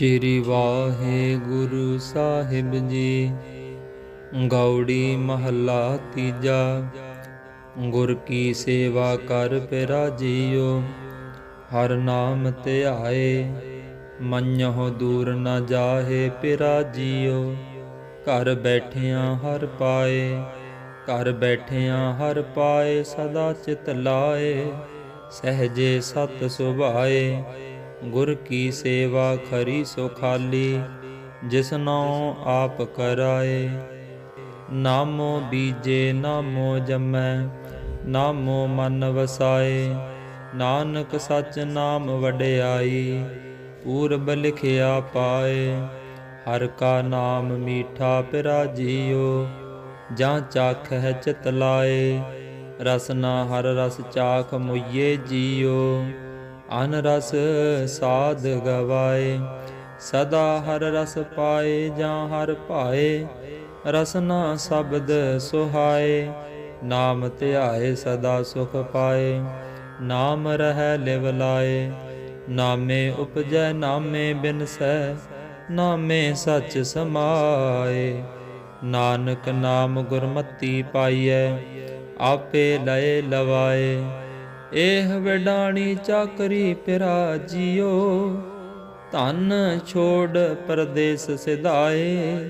ਸ਼੍ਰੀ ਵਾਹਿਗੁਰੂ ਸਾਹਿਬ ਜੀ। ਗੌੜੀ ਮਹੱਲਾ ਤੀਜਾ। ਗੁਰ ਕੀ ਸੇਵਾ ਕਰ ਪਿਰਾ ਜੀਓ ਹਰ ਨਾਮ ਧਿਆਏ ਮੰਨਹੁ ਦੂਰ ਨ ਜਾਹੇ ਪਿਰਾ ਜੀਓ ਘਰ ਬੈਠਿਆਂ ਹਰ ਪਾਏ। ਘਰ ਬੈਠਿਆਂ ਹਰ ਪਾਏ ਸਦਾ ਚਿਤ ਲਾਏ। ਸਹਜੇ ਸਤ ਸੁਭਾਏ। ਗੁਰ ਕੀ ਸੇਵਾ ਖਰੀ ਸੁਖਾਲੀ ਜਿਸਨੋ ਆਪ ਕਰਾਏ। ਨਾਮੋ ਬੀਜੇ, ਨਾਮੋ ਜਮੈ, ਨਾਮੋ ਮਨ ਵਸਾਏ। ਨਾਨਕ ਸਚ ਨਾਮ ਵਡਿਆਈ, ਪੂਰਬ ਲਿਖਿਆ ਪਾਏ। ਹਰ ਕਾ ਨਾਮ ਮੀਠਾ ਪਿਰਾ ਜੀਓ ਜਾਂ ਚਾਖ ਹੈ ਚਿਤ ਲਾਏ। ਰਸਨਾ ਹਰ ਰਸ ਚਾਖ ਮੁਈਏ ਜੀਓ। ਅਨ ਰਸ ਸਾਧ ਗਵਾਏ, ਸਦਾ ਹਰ ਰਸ ਪਾਏ ਜਾਂ ਹਰ ਭਾਏ ਰਸਨਾ ਸ਼ਬਦ ਸੁਹਾਏ, ਨਾਮ ਧਿਆਏ ਸਦਾ ਸੁਖ ਪਾਏ, ਨਾਮ ਰਹਿ ਲਿਵ ਲਾਏ, ਨਾਮੇ ਉਪਜੈ, ਨਾਮੇ ਬਿਨਸੈ, ਨਾਮੇ ਸੱਚ ਸਮਾਏ, ਨਾਨਕ ਨਾਮ ਗੁਰਮਤੀ ਪਾਈਐ, ਆਪੇ ਲਏ ਲਵਾਏ। ਇਹ ਵਡਾਣੀ ਚਾਕਰੀ ਪਿਰਾ ਜੀਓ ਧਨ ਛੋੜ ਪਰਦੇਸ ਸਿਧਾਏ,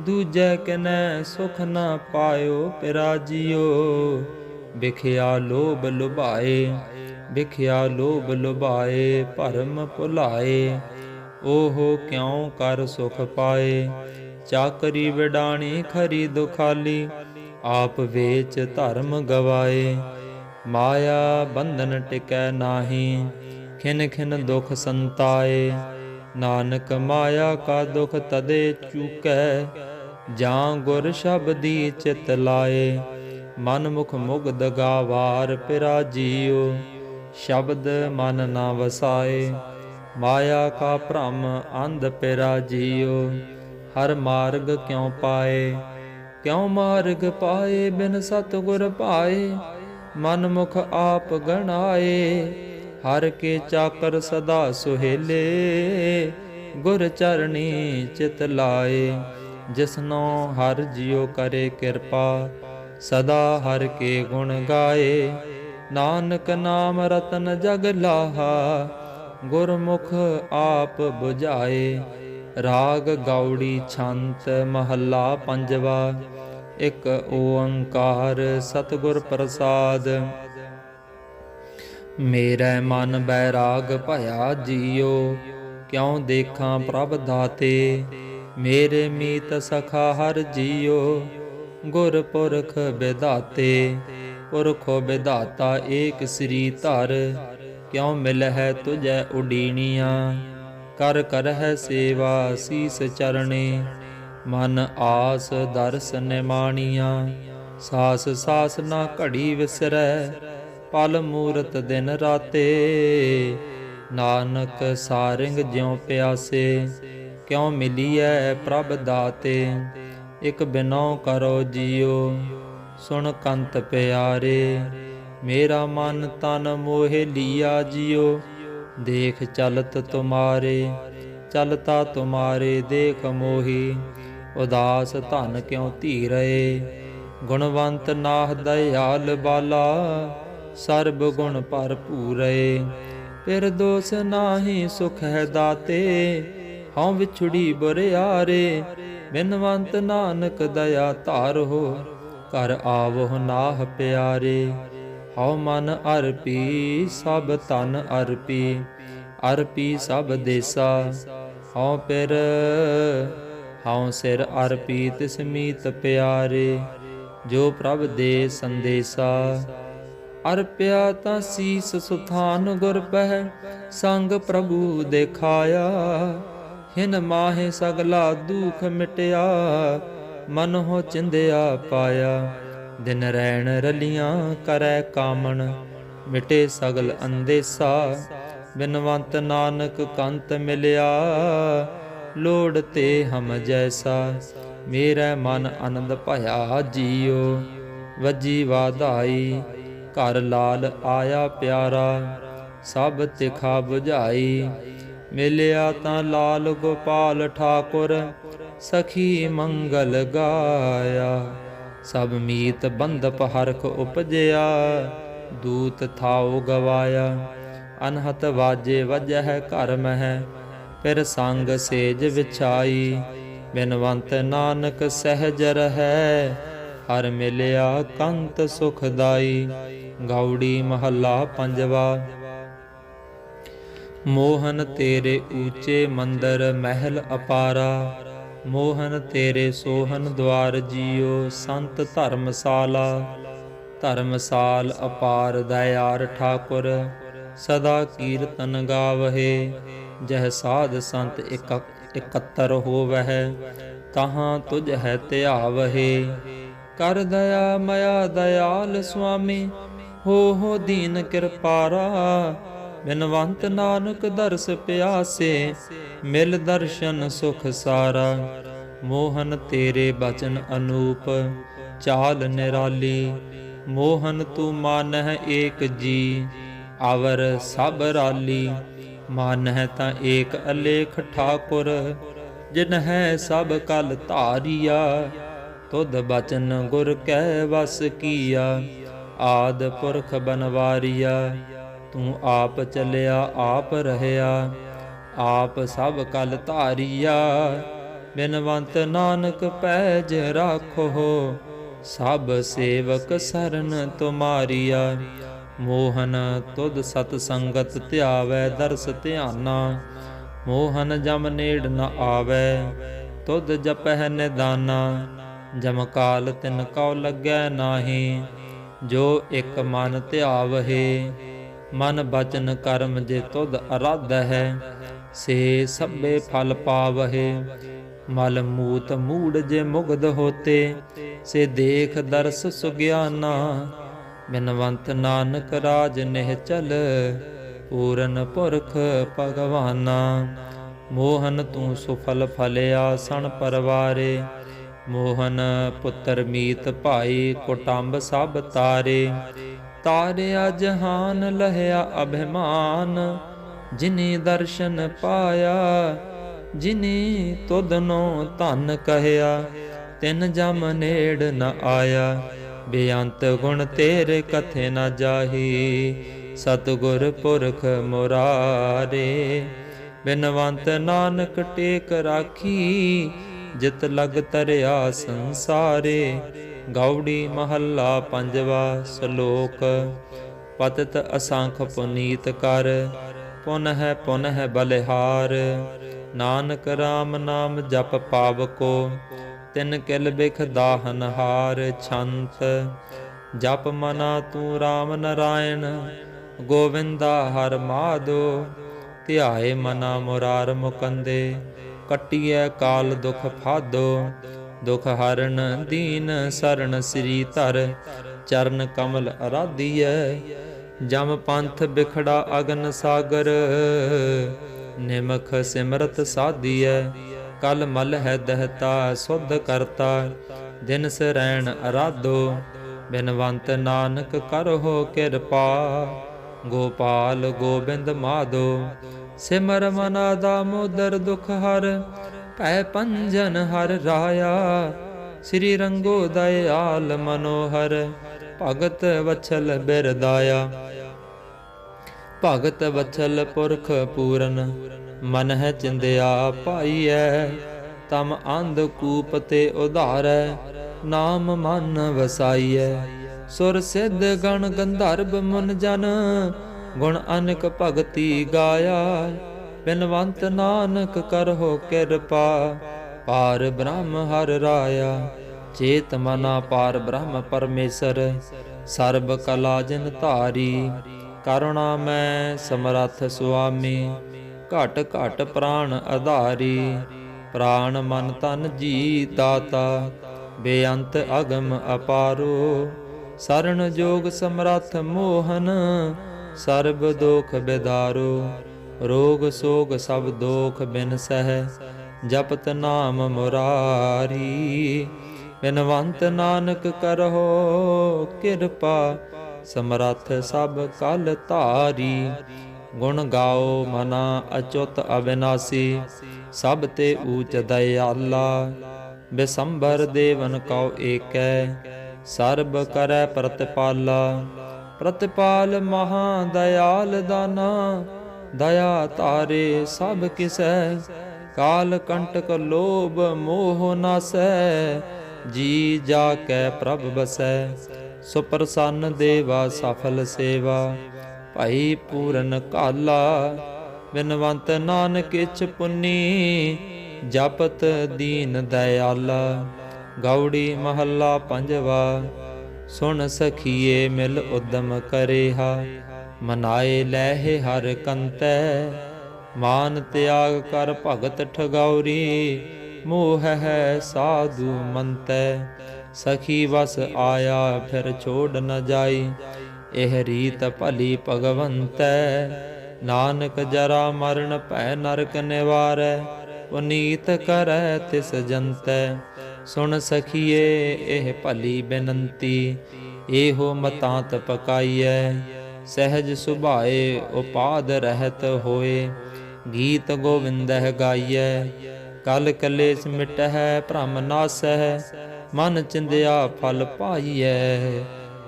ਦੂਜੈ ਕਨੈ ਸੁਖ ਨਾ ਪਾਇਓ ਪਿਰਾ ਜੀਓ ਵਿਖਿਆ ਲੋਭ ਲੁਭਾਏ, ਵਿਖਿਆ ਲੋਭ ਲੁਭਾਏ, ਭਰਮ ਭੁਲਾਏ ਓਹੋ ਕਿਉ ਕਰ ਸੁਖ ਪਾਏ? ਚਾਕਰੀ ਵਿਡਾਣੀ ਖਰੀ ਦੁਖਾਲੀ, ਆਪ ਵੇਚ ਧਰਮ ਗਵਾਏ। ਮਾਇਆ ਬੰਧਨ ਟਿਕੈ ਨਾਹੀ, ਖਿਨ ਖਿਨ ਦੁਖ ਸੰਤਾਏ। ਨਾਨਕ ਮਾਇਆ ਕਾ ਦੁਖ ਤਦੇ ਚੂਕੈ, ਜਾਂ ਗੁਰ ਸ਼ਬਦੀ ਚਿਤ ਲਾਏ। ਮਨ ਮੁਖ ਮੁਗਧ ਗਾਵਾਰ ਪਿਰਾ ਜੀਓ ਸ਼ਬਦ ਮਨ ਨਾ ਵਸਾਏ। ਮਾਇਆ ਕਾ ਭ੍ਰਮ ਅੰਧ ਪਿਰਾ ਜੀਓ ਹਰ ਮਾਰਗ ਕਿਉ ਪਾਏ? ਕਿਉ ਮਾਰਗ ਪਾਏ ਬਿਨ ਸਤਗੁਰ ਪਾਏ? ਮਨ ਮੁਖ ਆਪ ਗਣਾਏ, ਹਰ ਕੇ ਚਾਕਰ ਸਦਾ ਸੁਹੇਲੇ, ਗੁਰ ਚਰਣੀ ਚਿਤ ਲਾਏ। ਜਿਸਨੋ ਹਰ ਜਿਉ ਕਰੇ ਕਿਰਪਾ, ਸਦਾ ਹਰ ਕੇ ਗੁਣ ਗਾਏ। ਨਾਨਕ ਨਾਮ ਰਤਨ ਜਗ ਲਾਹਾ, ਗੁਰਮੁਖ ਆਪ 부ਝਾਏ ਰਾਗ ਗੌੜੀ ਛੰਤ ਮਹੱਲਾ ਪੰਜਵਾ ਇਕ ਓੰਕਾਰ ਸਤਿਗੁਰ ਪ੍ਰਸਾਦ। ਮੇਰਾ ਮਨ ਬੈਰਾਗ ਭਇਆ ਜੀਓ, ਕਿਉ ਦੇਖਾਂ ਪ੍ਰਭ ਦਾਤੇ? ਮੇਰੇ ਮੀਤ ਸਖਾ ਹਰ ਜੀਓ ਗੁਰ ਪੁਰਖ ਵਿਦਾਤੇ ਪੁਰਖੋ ਵਿਦਾਤਾ ਏਕ ਸ੍ਰੀ ਧਰ, ਕਿਉ ਮਿਲ ਹੈ ਤੁਝੈ ਉਡੀਣੀਆਂ? ਕਰ ਕਰ ਹੈ ਸੇਵਾ ਸੀਸ ਚਰਣੇ। ਮਨ ਆਸ ਦਰਸ ਨਿਮਾਣੀਆਂ, ਸਾਸ ਸਾਸ ਨਾ ਘੜੀ ਵਿਸਰੈ, ਪਲ ਮੂਰਤ ਦਿਨ ਰਾਤੇ। ਨਾਨਕ ਸਾਰਿੰਗ ਜਿਉ ਪਿਆਸੇ, ਕਿਉ ਮਿਲੀਐ ਪ੍ਰਭ ਦਾਤੇ। ਇਕ ਬਿਨਉ ਕਰੋ ਜੀਓ, ਸੁਣ ਕੰਤ ਪਿਆਰੇ। ਮੇਰਾ ਮਨ ਤਨ ਮੋਹਿ ਲੀਆ ਜੀਓ, ਦੇਖ ਚਲਤ ਤੁਮਾਰੇ, ਚਲਤਾ ਤੁਮਾਰੇ ਦੇਖ ਮੋਹੀ। ਉਦਾਸ ਧਨ ਕਿਉ ਧੀਰੇ ਗੁਣਵੰਤ ਨਾਹ ਦਇਆਲ ਬਾਲਾ, ਸਰਬ ਗੁਣ ਭਰਪੂਰੇ ਫਿਰ ਦੋਸ ਨਾਹੀ ਸੁਖ ਹੈ ਦਾਤੇ, ਹਉ ਵਿਛੜੀ ਬੁਰਿਆਰੇ। ਬਿਨਵੰਤ ਨਾਨਕ ਦਇਆ ਧਾਰ ਹੋ, ਕਰ ਆਵੋ ਨਾਹ ਪਿਆਰੇ। ਹਉ ਮਨ ਅਰਪੀ, ਸਭ ਤਨ ਅਰਪੀ। ਅਰਪੀ ਸਭ ਦੇਸਾ, ਹਉ ਪਿਰ ਹਉ ਸਿਰ ਅਰਪੀ ਤਿਸ ਮੀਤ ਪਿਆਰੇ, ਜੋ ਪ੍ਰਭ ਦੇ ਸੰਦੇਸਾ। ਅਰਪਿਆ ਤਾਂ ਸੀਸ ਸੁਥਾਨ ਗੁਰ ਪਹਿ, ਸੰਗ ਪ੍ਰਭੂ ਦੇਖਾਇਆ। ਹਿਨ ਮਾਹੇ ਸਗਲਾ ਦੁਖ ਮਿਟਿਆ, ਮਨ ਹੋ ਚਿੰਦਿਆ ਪਾਇਆ। ਦਿਨ ਰਹਿਣ ਰਲੀਆਂ ਕਰੈ ਕਾਮਣ, ਮਿਟੇ ਸਗਲ ਅੰਦੇਸਾ। ਬਿਨਵੰਤ ਨਾਨਕ ਕੰਤ ਮਿਲਿਆ। ਲੋੜ ਤੇ ਹਮ ਜੈਸਾ, ਮੇਰਾ ਮਨ ਆਨੰਦ ਭਇਆ ਜੀਓ। ਵਜੀ ਵਾਧਾਈ, ਘਰ ਲਾਲ ਆਇਆ ਪਿਆਰਾ, ਸਭ ਤਿਖਾ 부ਝਾਈ ਮਿਲਿਆ ਤਾਂ ਲਾਲ ਗੋਪਾਲ ਠਾਕੁਰ, ਸਖੀ ਮੰਗਲ ਗਾਇਆ। ਸਭ ਮੀਤ ਬੰਦਪ ਹਰਖ ਉਪਜਿਆ, ਦੂਤ ਥਾਉ ਗਵਾਇਆ। ਅਨਹਤ ਵਾਜੇ ਵਜਹਿ ਘਰ ਮਹਿ ਫਿਰ ਸੰਗ ਸੇਜ ਵਿਛਾਈ। ਬਿਨਵੰਤ ਨਾਨਕ ਸਹਿਜ ਰਹੈ, ਹਰ ਮਿਲਿਆ ਕੰਤ ਸੁਖਦਾਈ ਗੌੜੀ ਮਹੱਲਾ ਪੰਜਵਾ, ਮੋਹਨ ਤੇਰੇ ਊਚੇ ਮੰਦਰ ਮਹਿਲ ਅਪਾਰਾ। ਮੋਹਨ ਤੇਰੇ ਸੋਹਨ ਦਵਾਰ ਜੀਓ ਸੰਤ ਧਰਮਸਾਲਾ। ਧਰਮਸਾਲ ਅਪਾਰ ਦਇਆਰ ਠਾਕੁਰ, ਸਦਾ ਕੀਰਤਨ ਗਾਵਹੇ। ਜਹ ਸਾਧ ਸੰਤ ਇਕ ਇਕੱਤਰ ਹੋਵਹਿ, ਤਹਾਂ ਤੁਝ ਹੈ ਧਿਆਵਹਿ। ਕਰ ਦਇਆ ਮਇਆ ਦਇਆਲ ਸੁਆਮੀ, ਹੋ ਹੋ ਦੀਨ ਕਿਰਪਾਰਾ ਬਿਨਵੰਤ ਨਾਨਕ ਦਰਸ ਪਿਆਸੇ, ਮਿਲ ਦਰਸ਼ਨ ਸੁਖ ਸਾਰਾ। ਮੋਹਨ ਤੇਰੇ ਬਚਨ ਅਨੂਪ, ਚਾਲ ਨਿਰਾਲੀ। ਮੋਹਨ ਤੂੰ ਮਾਨਹਿ ਏਕ ਜੀ, ਆਵਰ ਸਭ ਰਾਲੀ। ਮਨ ਹੈ ਤਾਂ ਏਕ ਅਲੇਖ ਠਾਕੁਰ ਜਿਨ ਹੈ ਸਭ ਕਲ ਧਾਰਿਆ। ਤੁਧ ਬਚਨ ਗੁਰ ਕੈ ਵਸ ਕੀਆ, ਆਦ ਪੁਰਖ ਬਨਵਾਰੀਆ। ਤੂੰ ਆਪ ਚੱਲਿਆ, ਆਪ ਰਹਿਆ, ਆਪ ਸਭ ਕਲ ਧਾਰਿਆ। ਬਿਨਵੰਤ ਨਾਨਕ ਪੈਜ ਰਾਖੋ, ਸਭ ਸੇਵਕ ਸਰਨ ਤੁਮਾਰੀਆ। ਮੋਹਨ, ਤੁਧ ਸਤ ਸੰਗਤ ਧਿਆਵੈ ਦਰਸ ਧਿਆਨਾ। ਮੋਹਨ ਜਮ ਨੇੜ ਨ ਆਵੈ, ਤੁਧ ਜਪਹਿ ਨਿਦਾਨਾ। ਜਮ ਕਾਲ ਤਿਨ ਕਉ ਲੱਗੈ ਨਾਹੀ, ਜੋ ਇਕ ਮਨ ਧਿਆਵਹਿ। ਮਨ ਬਚਨ ਕਰਮ ਜੇ ਤੁਧ ਅਰਾਧ ਹੈ ਸੇ ਸਭੇ ਫਲ ਪਾਵਹਿ। ਮਲ ਮੂਤ ਮੂੜ ਜੇ ਮੁਗਧ ਹੋਤੇ, ਸੇ ਦੇਖ ਦਰਸ ਸੁਗਿਆਨਾ। ਬਿਨਵੰਤ ਨਾਨਕ ਰਾਜ ਨਿਹਚਲ ਪੂਰਨ ਪੁਰਖ ਭਗਵਾਨਾ। ਮੋਹਨ ਤੂੰ ਸੁਫਲ ਫਲਿਆ ਸਣ ਪਰਵਾਰੇ, ਮੋਹਨ ਪੁੱਤਰ ਮੀਤ ਭਾਈ ਕੁਟੰਬ ਸਭ ਤਾਰੇ। ਤਾਰਿਆ ਜਹਾਨ ਲਹਿਆ ਅਭਿਮਾਨ, ਜਿਨੀ ਦਰਸ਼ਨ ਪਾਇਆ, ਜਿਨੀ ਤੁਧਨੋ ਧਨ ਕਹਿਆ, ਤਿਨ ਜਮ ਨੇੜ ਨ ਆਇਆ। ਬੇਅੰਤ ਗੁਣ ਤੇਰੇ ਕਥੇ ਨਾ ਜਾਹੀ, ਸਤਗੁਰ ਪੁਰਖ ਮੁਰਾਰੇ। ਬਿਨਵੰਤ ਨਾਨਕ ਟੇਕ ਰਾਖੀ, ਜਿਤ ਲਗ ਤਰਿਆ ਸੰਸਾਰੇ। ਗੌੜੀ ਮਹੱਲਾ ਪੰਜਵਾ ਸ਼ਲੋਕ, ਪਤਿਤ ਅਸੰਖ ਪੁਨੀਤ ਕਰ ਪੁਨ ਹੈ ਪੁਨ ਹੈ ਬਲਿਹਾਰ। ਨਾਨਕ RAM ਨਾਮ ਜਪ ਪਾਵਕੋ ਤਿਨ ਕਿਲ ਬਿਖ ਦਾਹਨ ਹਾਰ ਛੰਤ, ਜਪ ਮਨਾ ਤੂੰ RAM ਨਰਾਇਣ, ਗੋਵਿੰਦਾ ਹਰ ਮਾਦੋ, ਧਿਆਏ ਮਨਾ ਮੁਰਾਰ ਮੁਕੰਦੇ, ਕਟਿਐ ਕਾਲ ਦੁਖ ਫਾਦੋ, ਦੁਖ ਹਰਨ ਦੀਨ ਸਰਣ ਸ੍ਰੀ ਧਰ, ਚਰਨ ਕਮਲ ਅਰਾਧੀਐ, ਜਮ ਪੰਥ ਬਿਖੜਾ ਅਗਨ ਸਾਗਰ, ਨਿਮਖ ਸਿਮਰਤ ਸਾਧੀਐ ਕਲ ਮਲ ਹੈ ਦਹਤਾ, ਸੁਧ ਕਰਤਾ, ਦਿਨ ਸਰੈਣ ਅਰਾਧੋ, ਬਿਨਵੰਤ ਨਾਨਕ ਕਰੋ ਕਿਰਪਾ। ਗੋਪਾਲ ਗੋਬਿੰਦ ਮਾਧੋ, ਸਿਮਰ ਮਨਾ ਦਾ ਮੋਦਰ ਦੁਖ ਹਰ, ਭੈ ਪੰਜਨ ਹਰ ਰਾਇਆ। ਸ੍ਰੀ ਰੰਗੋ ਦਇਆਲ ਮਨੋਹਰ, ਭਗਤ ਵਛਲ ਬਿਰਦਾਇਆ। ਭਗਤ ਵਛਲ ਪੁਰਖ ਪੂਰਨ ਮਨ ਹੈ ਚਿੰਦਿਆ ਪਾਈਐ, ਤਮ ਅੰਧ ਕੂਪ ਤੇ ਉਧਾਰੈ, ਨਾਮ ਮਨ ਵਸਾਈਐ। ਸੁਰ ਸਿੱਧ ਗਣ ਗੰਧਰਵ ਮਨ ਜਨ, ਗੁਣ ਅਨਕ ਭਗਤੀ ਗਾਇਆ। ਬਿਨਵੰਤ ਨਾਨਕ ਕਰਹੁ ਕਿਰਪਾ, ਪਾਰ ਬ੍ਰਹਮ ਹਰ ਰਾਇਆ। ਚੇਤ ਮਨਾ ਪਾਰ ਬ੍ਰਹਮ ਪਰਮੇਸ਼ਰ, ਸਰਬ ਕਲਾ ਜਨ ਧਾਰੀ। ਕਰੁਣਾ ਮੈਂ ਸਮਰੱਥ ਸੁਆਮੀ। ਘਟ ਘਟ ਪ੍ਰਾਣ ਆਧਾਰੀ। ਪ੍ਰਾਣ ਮਨ ਤਨ ਜੀ ਦਾਤਾ, ਬੇਅੰਤ ਅਗਮ ਅਪਾਰੋ। ਸਰਣ ਜੋਗ ਸਮਰੱਥ ਮੋਹਨ, ਸਰਬ ਦੋਖ ਬਿਦਾਰੋ। ਰੋਗ ਸੋਗ ਸਭ ਦੋਖ ਬਿਨ ਸਹਿ, ਜਪਤ ਨਾਮ ਮੁਰਾਰੀ। ਬਿਨਵੰਤ ਨਾਨਕ ਕਰਹੁ ਕਿਰਪਾ, ਸਮਰੱਥ ਸਭ ਕਲ ਧਾਰੀ। ਗੁਣ ਗਾਓ, ਮਨਾ ਅਚੁਤ ਅਬਿਨਾਸੀ ਸਭ ਤੇ ਊਚ ਦਇਆਲਾ। ਬਿਸੰਭਰ ਦੇਵਨ ਕਉ ਏਕੈ, ਸਰਬ ਕਰੈ ਪ੍ਰਤਪਾਲਾ। ਪ੍ਰਤਪਾਲ ਮਹਾ ਦਇਆਲ ਦਾਨਾ, ਦਇਆ ਤਾਰੇ ਸਭ ਕਿਸੈ। ਕਾਲ ਕੰਟਕ ਲੋਭ ਮੋਹ ਨਾਸੈ, ਜੀ ਜਾ ਕੈ ਪ੍ਰਭ ਬਸੈ। ਸੁਪਰਸੰਨ ਦੇਵਾ ਸਫਲ ਸੇਵਾ। ਭਾਈ ਪੂਰਨ ਕਾਲਾ, ਬਿਨਵੰਤ ਨਾਨਕ ਇਚ ਪੁੰਨੀ, ਜਪਤ ਦੀਨ ਦਇਆਲਾ। ਗੌੜੀ ਮਹੱਲਾ ਪੰਜਵਾ, ਸੁਣ ਸਖੀਏ ਮਿਲ ਉਦਮ ਕਰੇਹਾ। ਮਨਾਏ ਲੈਹਿ ਹਰ ਕੰਤੈ, ਮਾਨ ਤਿਆਗ ਕਰ ਭਗਤ ਠਗੌਰੀ। ਮੋਹ ਹੈ ਸਾਧੂ ਮੰਤੈ, ਸਖੀ ਵਸ ਆਇਆ ਫਿਰ ਛੋੜ ਨ ਜਾਈ। ਇਹ ਰੀਤ ਭਲੀ ਭਗਵੰਤੈ ਨਾਨਕ ਜਰਾ ਮਰਨ ਭੈ ਨਰਕ ਨਿਵਾਰੈ, ਪੁਨੀਤ ਕਰੈ ਤਿਸ ਜੰਤੈ। ਸੁਣ ਸਖੀਏ, ਇਹ ਭਲੀ ਬੇਨੰਤੀ, ਇਹੋ ਮਤਾਂਤ ਪਕਾਈਐ। ਸਹਿਜ ਸੁਭਾਏ ਉਪਾਦ ਰਹਿਤ ਹੋਏ, ਗੀਤ ਗੋਵਿੰਦਹਿ ਗਾਈਐ। ਕਲ ਕਲੇਸ਼ ਮਿਟਹਿ, ਭ੍ਰਮ ਨਾਸਹਿ, ਮਨ ਚਿੰਦਿਆ ਫਲ ਪਾਈਐ।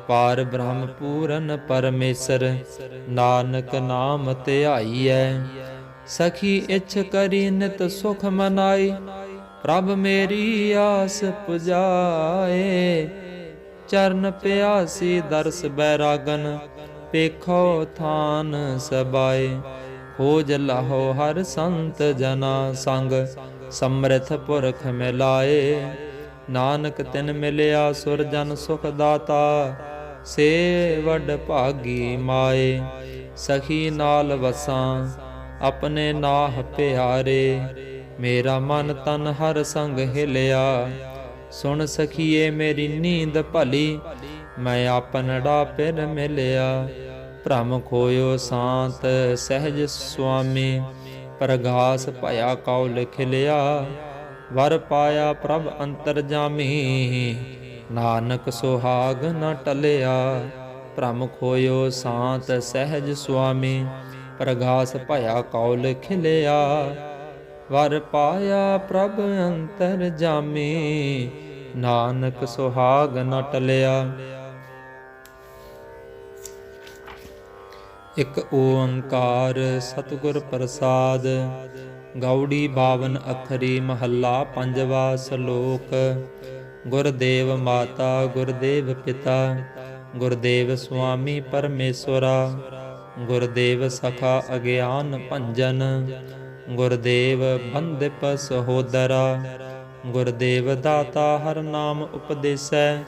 ਪਾਰ ਬ੍ਰਹਮ ਪੂਰਨ ਪਰਮੇਸ਼ਰ, ਨਾਨਕ ਨਾਮ ਧਿਆਈਐ। ਸਖੀ ਇਛ ਕਰੀ ਨਿਤ ਸੁਖ ਮਨਾਈ ਪ੍ਰਭ ਮੇਰੀ ਆਸ ਪੁਜਾਏ। ਚਰਨ ਪਿਆਸੀ ਦਰਸ ਬੈਰਾਗਨ, ਪੇਖੋ ਥਾਨ ਸਬਾਏ। ਖੋਜ ਲਾਹੋ ਹਰ ਸੰਤ ਜਨਾ ਸੰਗ, ਸਮਰਥ ਪੁਰਖ ਮਿਲਾਏ। ਨਾਨਕ ਤਿਨ ਮਿਲਿਆ ਸੁਰ ਜਨ ਸੁਖ ਦਾਤਾ ਸੇ ਵਡ ਭਾਗੀ ਮਾਏ, ਸਖੀ ਨਾਲ ਵਸਾਂ, ਆਪਣੇ ਨਾਹ ਪਿਆਰੇ। ਮੇਰਾ ਮਨ ਤਨ ਹਰ ਸੰਗ ਹਿਲਿਆ। ਸੁਣ ਸਖੀਏ, ਮੇਰੀ ਨੀਂਦ ਭਲੀ, ਮੈਂ ਆਪਨੜਾ ਪਿਰ ਮਿਲਿਆ। ਭ੍ਰਮ ਖੋਇਓ ਸ਼ਾਂਤ, ਸਹਿਜ ਸੁਆਮੀ, ਪ੍ਰਗਾਸ ਭਇਆ ਕਉ ਲਿਖ ਲਿਆ। ਵਰ ਪਾਇਆ ਪ੍ਰਭ ਅੰਤਰ ਜਾਮੀ। ਨਾਨਕ ਸੁਹਾਗ ਨ ਟਲਿਆ। ਭ੍ਰਮ ਖੋਇਓ ਸ਼ਾਂਤ ਸਹਿਜ ਸੁਆਮੀ, ਪ੍ਰਗਾਸ ਭਇਆ ਕੌਲ ਖਿਲਿਆ। ਵਰ ਪਾਇਆ ਪ੍ਰਭ ਅੰਤਰ ਜਾਮੀ, ਨਾਨਕ ਸੁਹਾਗ ਨ ਟਲਿਆ। ਇਕ ਓੰਕਾਰ ਸਤਿਗੁਰ ਪ੍ਰਸਾਦ, ਗੌੜੀ ਬਾਵਨ ਅਖਰੀ ਮਹੱਲਾ ਪੰਜਵਾ ਸ਼ਲੋਕ। ਗੁਰਦੇਵ ਮਾਤਾ, ਗੁਰਦੇਵ ਪਿਤਾ, ਗੁਰਦੇਵ ਸੁਆਮੀ ਪਰਮੇਸ਼ਵਰਾ, ਗੁਰਦੇਵ ਸਖਾ ਅਗਿਆਨ ਭੰਜਨ, ਗੁਰਦੇਵ ਬੰਦਿਪ ਸਹੋਦਰਾ ਗੁਰਦੇਵ ਦਾਤਾ ਹਰ ਨਾਮ ਉਪਦੇਸੈ,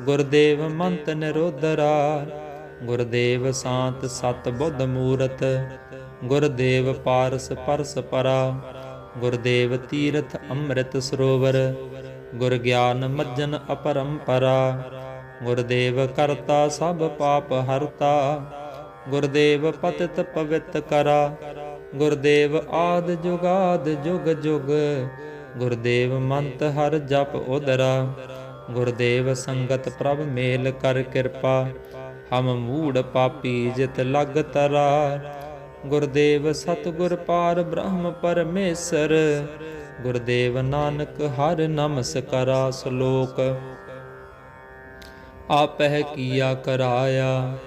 ਗੁਰਦੇਵ ਮੰਤ ਨਿਰੋਧਰਾ, ਗੁਰਦੇਵ ਸਾਤ ਸਤ ਬੁੱਧ ਮੂਰਤ, ਗੁਰਦੇਵ ਪਾਰਸ ਪਰਸ ਪਰਾ, ਗੁਰਦੇਵ ਤੀਰਥ ਅੰਮ੍ਰਿਤ ਸਰੋਵਰ ਗੁਰ ਗਿਆਨ ਮੱਜਨ ਅਪਰੰਪਰਾ। ਗੁਰਦੇਵ ਕਰਤਾ ਸਭ ਪਾਪ ਹਰਤਾ। ਗੁਰਦੇਵ ਪਤਿਤ ਪਵਿੱਤ ਕਰਾ। ਗੁਰਦੇਵ ਆਦ ਜੁਗਾਦ ਜੁਗ ਜੁਗ। ਗੁਰਦੇਵ ਮੰਤ ਹਰ ਜਪ ਉਦਰਾ। ਗੁਰਦੇਵ ਸੰਗਤ ਪ੍ਰਭ ਮੇਲ ਕਰ ਕਿਰਪਾ। ਹਮ ਮੂੜ ਪਾਪੀ ਜਿਤ ਲਗ ਤਰਾ। ਗੁਰਦੇਵ ਸਤਗੁਰ ਪਾਰ ਬ੍ਰਹਮ ਪਰਮੇਸ਼ਰ। ਗੁਰਦੇਵ ਨਾਨਕ ਹਰ ਨਮਸਕਾਰਾ ਸ਼ਲੋਕ। ਆਪਹਿ ਕੀਆ ਕਰਾਇਆ,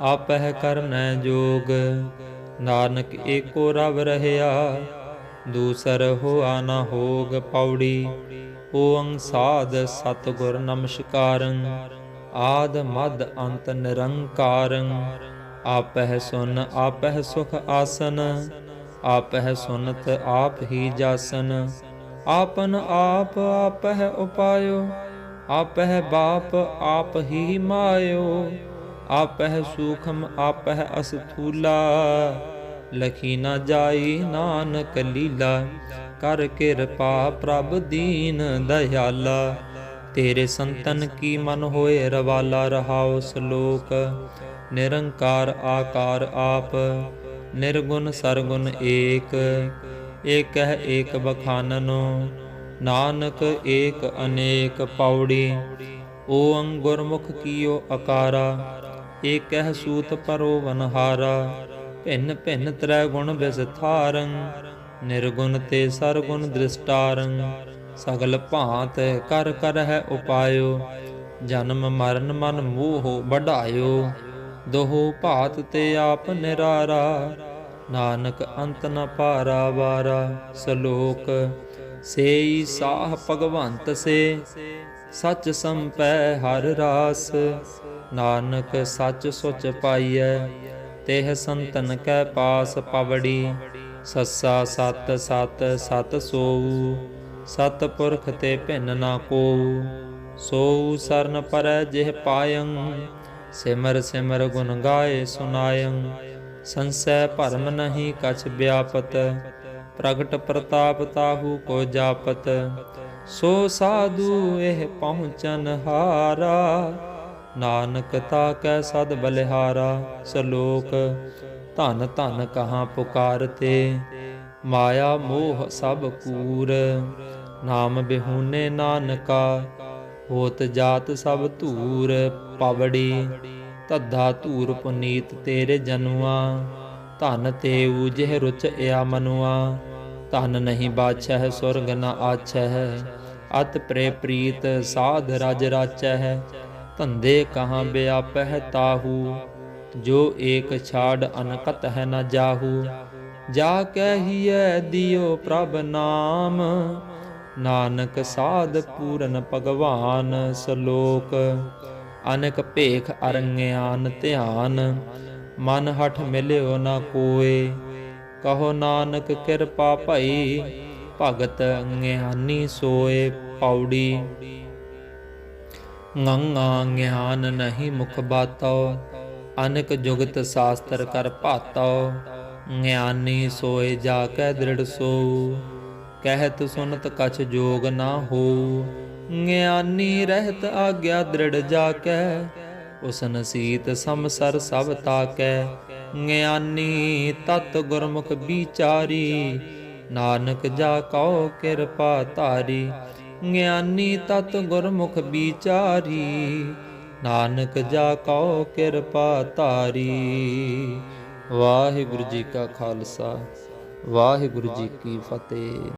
ਆਪਹਿ ਕਰਨੈ ਜੋਗ। ਨਾਨਕ ਏਕੋ ਰਵ ਰਹਿਆ, ਦੂਸਰ ਹੋਆ ਨ ਹੋਗ ਪੌੜੀ। ਓੰ ਸਾਧ ਸਤਗੁਰ ਨਮਸਕਾਰੰ, ਆਦ ਮਦ ਅੰਤ ਨਿਰੰਕਾਰੰ। ਆਪਹਿ ਸੁਨ, ਆਪਹਿ ਸੁਖ ਆਸਨ ਆਪ ਹੈ ਸੁਨਤ ਆਪ ਹੀ ਜਾਸਨ। ਆਪਨ ਆਪ ਆਪ ਹੈ ਉਪਾਇਓ। ਆਪ ਹੈ ਬਾਪ ਆਪ ਹੀ ਮਾਇਓ। ਆਪਹਿ ਸੂਖਮ ਆਪਹਿ ਅਸਥੂਲਾ। ਲਖੀ ਨਾ ਜਾਈ ਨਾਨਕ ਲੀਲਾ। ਕਰ ਕਿਰਪਾ ਪ੍ਰਭ ਦੀਨ ਦਇਆਲਾ। ਤੇਰੇ ਸੰਤਨ ਕੀ ਮਨ ਹੋਏ ਰਵਾਲਾ ਰਹਾਉ ਸ਼ਲੋਕ। ਨਿਰੰਕਾਰ ਆਕਾਰ ਆਪ। ਨਿਰਗੁਣ ਸਰਗੁਣ ਏਕ ਏਕ ਏਕ ਬਖਾਨਨੋ, ਨਾਨਕ ਏਕ ਅਨੇਕ ਪੌੜੀ। ਓੰ ਗੁਰਮੁਖ ਕੀਓ ਅਕਾਰਾ ਏਕ ਸੂਤ ਪਰੋ ਵਨਹਾਰਾ। ਭਿੰਨ ਭਿੰਨ ਤ੍ਰੈ ਗੁਣ ਵਿਸਥਾਰੰ, ਨਿਰਗੁਣ ਤੇ ਸਰਗੁਣ ਦ੍ਰਿਸ਼ਟਾਰੰ। ਸਗਲ ਭਾਂਤ ਕਰ ਕਰ ਹੈ ਉਪਾਇਓ, ਜਨਮ ਮਰਨ ਮਨ ਮੋਹ ਵਢਾਇਓ ਦੋਹ ਭਾਤ ਤੇ ਆਪ ਨਿਰਾਰਾ ਨਾਨਕ ਅੰਤ ਨ ਪਾਰਾ ਵਾਰਾ ਸ਼ਲੋਕ ਸੇਈ ਸਾਹ ਭਗਵੰਤ ਸੇ, ਸਚ ਸੰਪੈ ਹਰ ਰਾਸ। ਨਾਨਕ ਸਚ ਸੁਚ ਪਾਈਐ, ਤੇਹ ਸੰਤਨ ਕੈ ਪਾਸ ਪਵੜੀ। ਸੱਸਾ ਸਤ ਸਤ ਸਤ ਸੋਊ, ਸਤ ਪੁਰਖ ਤੇ ਭਿੰਨ ਨਾ ਕੋਊ। ਸੋਊ ਸਰਨ ਪਰੈ ਜਿਹ ਪਾਇੰ, ਸਿਮਰ ਸਿਮਰ ਗੁਣ ਗਾਏ ਸੁਨਾਇੰ। ਸੰਸੈ ਭਰਮ ਨਹੀਂ ਕਛ ਵਿਆਪਤ, ਪ੍ਰਗਟ ਪ੍ਰਤਾਪ ਤਾਹੂ ਕੋ ਜਾਪਤ। ਸੋ ਸਾਧੂ ਇਹ ਪਹੁੰਚਨ ਹਾਰਾ, ਨਾਨਕ ਤਾ ਕੈ ਸਦ ਬਲਿਹਾਰਾ। ਸ਼ਲੋਕ, ਧਨ ਧਨ ਕਹਾਂ ਪੁਕਾਰਤੇ, ਮਾਇਆ ਮੋਹ ਸਭ ਕੂਰ। ਨਾਮ ਬਿਹੂਨੇ ਨਾਨਕਾ, ਹੋਤ ਜਾਤ ਸਭ ਧੂਰ। ਪਵੜੀ ਧੱਧਾ ਧੂਰ ਪੁਨੀਤ ਤੇਰੇ ਜਨੁਆ, ਧਨ ਤੇ ਉਜਹ ਰੁਚ ਇਆ ਮਨੁਆ। ਧਨ ਨਹੀਂ ਬਾਛੈ ਸੁਰਗ ਨ ਆਛੈ ਅਤ ਪ੍ਰੇ ਪ੍ਰੀਤ, ਸਾਧ ਰਜ ਰਾਚੈ ਧੰਦੇ ਕਹਾਂ ਬਿਆਪਹਿ ਤਾਹੂ, ਜੋ ਏਕ ਛਾੜ ਅਨਕਤ ਹੈ ਨ ਜਾਹੂ। ਜਾ ਕਹੀਐ ਦਿਓ ਪ੍ਰਭ ਨਾਮ, ਨਾਨਕ ਸਾਧ ਪੂਰਨ ਭਗਵਾਨ ਸ਼ਲੋਕ। ਅਨਕ ਭੇਖ ਅਰੰਗਿਆਨ ਧਿਆਨ, ਮਨ ਹਠ ਮਿਲਿਓ ਨਾ ਕੋਏ। ਕਹੋ ਨਾਨਕ ਕਿਰਪਾ ਭਈ, ਭਗਤ ਗਿਆਨੀ ਸੋਏ ਪੌੜੀ। ਗੰਗਾ ਗਿਆਨ ਨਹੀਂ ਮੁਖ ਬਾਤੋ, ਅਨਕ ਜੁਗਤ ਸ਼ਾਸਤਰ ਕਰ ਭਾਤੋ। ਗਿਆਨੀ ਸੋਏ ਜਾ ਕੈ ਦ੍ਰਿੜ ਸੋ, ਕਹਿਤ ਸੁਨਤ ਕਛ ਜੋਗ ਨਾ ਹੋ ਗਿਆਨੀ ਰਹਿਤ ਆਗਿਆ ਦ੍ਰਿੜ ਜਾ ਕੈ ਉਸਨ ਸੀਤ ਸਮਸਰ ਸਭ ਤਾਕੈ। ਗਿਆਨੀ ਤਤ ਗੁਰਮੁਖ ਵਿਚਾਰੀ, ਨਾਨਕ ਜਾ ਕਉ ਕਿਰਪਾ ਧਾਰੀ। ਗਿਆਨੀ ਤਤ ਗੁਰਮੁਖ ਵਿਚਾਰੀ, ਨਾਨਕ ਜਾ ਕਉ ਕਿਰਪਾ ਧਾਰੀ। ਵਾਹਿਗੁਰੂ ਜੀ ਕਾ ਖਾਲਸਾ, ਵਾਹਿਗੁਰੂ ਜੀ ਕੀ ਫਤਿਹ।